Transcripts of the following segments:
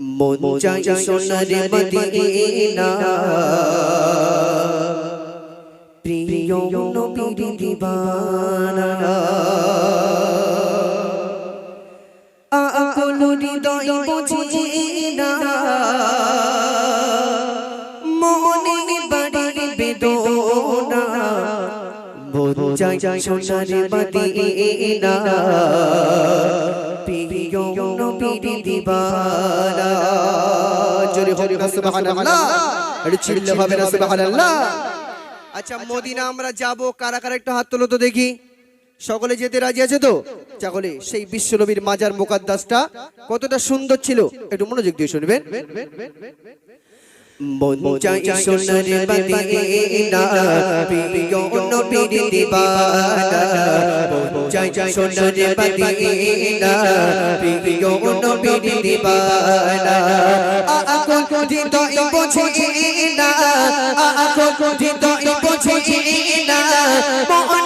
মন চাই সোনার মদিনা প্রিয় নবীর দিবানা আকুল হৃদয় বুঝি না মনে বাড়ির বেদনা মন চাই সোনার মদিনা জোরে সুবহানাল্লাহ। না, সুবহানাল্লাহ। আচ্ছা মদিনা আমরা যাব কারা কারা একটু হাত তোলো তো দেখি। সকলে যেতে রাজি আছে তো? সকলে সেই বিশ্বনবীর মাজার মুকাদ্দাসটা কতটা সুন্দর ছিল, একটু মনোযোগ দিয়ে শুনবেন। মন চাই সোনার প্রিয় নবীর দিবানা। চাই সোনার মদিনা। প্রিয় নবীর দিবানা। আকুল তো বোঝে না। আকুল হৃদয় বোঝে না। মনে বড়ে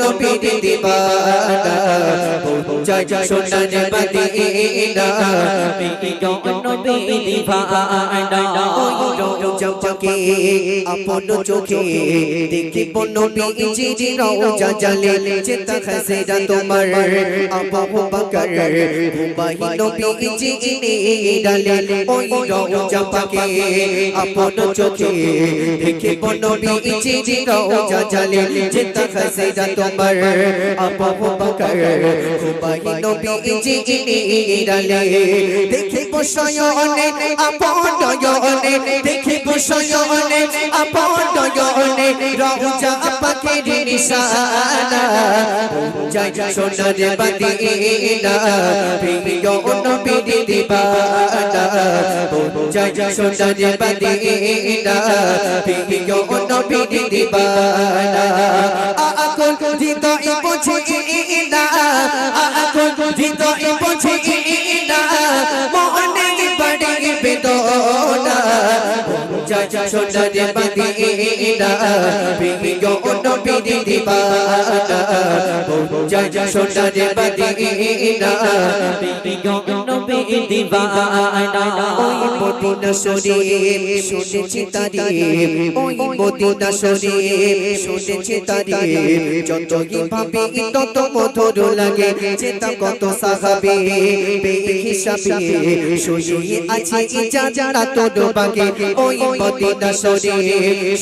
নবীর দিবানা চোখে দেখিব নবীজি রওজা জালে চিন্তা খাসেরা আবু বকর ঘুমাই নবীজি ডালে দেখিব শয়নে আপন নয়নে দেখিব শয়নে আপন নিশানা। জয় সোনার মদিনা প্রিয় নবীর দিবানা। জয় সোনার মদিনা প্রিয় নবীর দিবানা। হৃদয় বুঝি না আকুল হৃদয় বুঝি না মনে বড়ে বেদনা জয় জয় সোনার মদিনা প্রিয় নবীর দিবানা জয় সোনার মদিনা প্রিয় নবীর দিবানা ওই মদিনা শরীফ শুনেছি তারি, ওই মদিনা শরীফ শুনেছি তারি। যতই ভাবি তত মধুর লাগে, চেতা কত সাহাবে, বেহিসাবে, শুয়ে আছে যারা তোর বাগে। ওই মদিনা শরীফ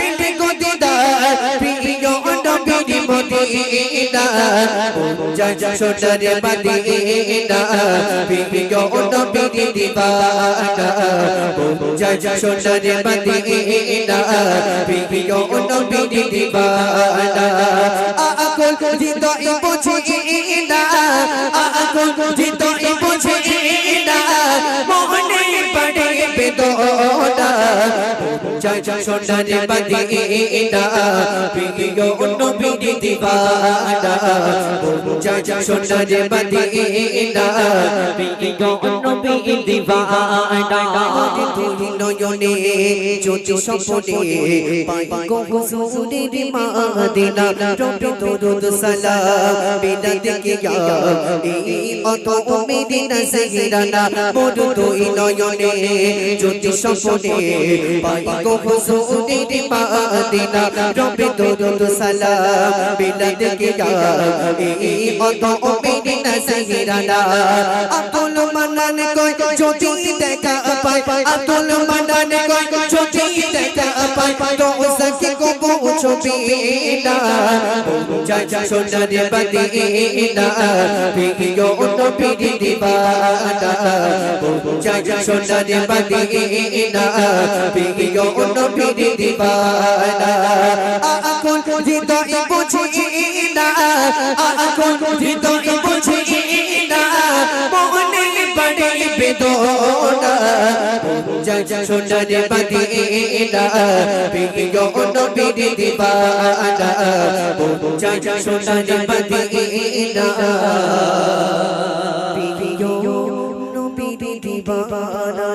মদিনা জয় জয় সোনার মদিনা প্রিয় নবীর দিবানা জয় জয় সোনার মদিনা প্রিয় নবীর দিবানা আকুল হৃদয় বুঝি না আকুল হৃদয় বুঝি সোনার মদিনা প্রিয় নবীর দিবানা। জয় সোনার মদিনা প্রিয় নবীর দিবানা। তুই নয়নে জ্যোতি সপনে পাই গো হুজুরের মাদিনা। রবি দরুদ সালাম বিনা দেখে গা এই অত মেদিনা সেহিরানা। মোর তুই নয়নে জ্যোতি সপনে পাই গো হুজুরের মাদিনা রবি দরুদ সালাম বিলাদ দেখে গা অত মেদিনা সেহিরানা আব্দুল মান্নান কই জ্যোতি দেখা পাই। আব্দুল মান্নান কই জ্যোতি দেখা পাই। তো সকে কো বুঝো ছবিটা পৌঁছায় সোনার মদিনা প্রিয় নবীর দিবানা। পৌঁছায় সোনার মদিনা প্রিয় নবীর দিবানা। আকুল হৃদয় বুঝি না। আকুল হৃদয় বুঝি বেদনা সোনার মদিনা প্রিয় নবীর দিবানা পৌঁছায় সোনার মদিনা প্রিয় নবীর দিবানা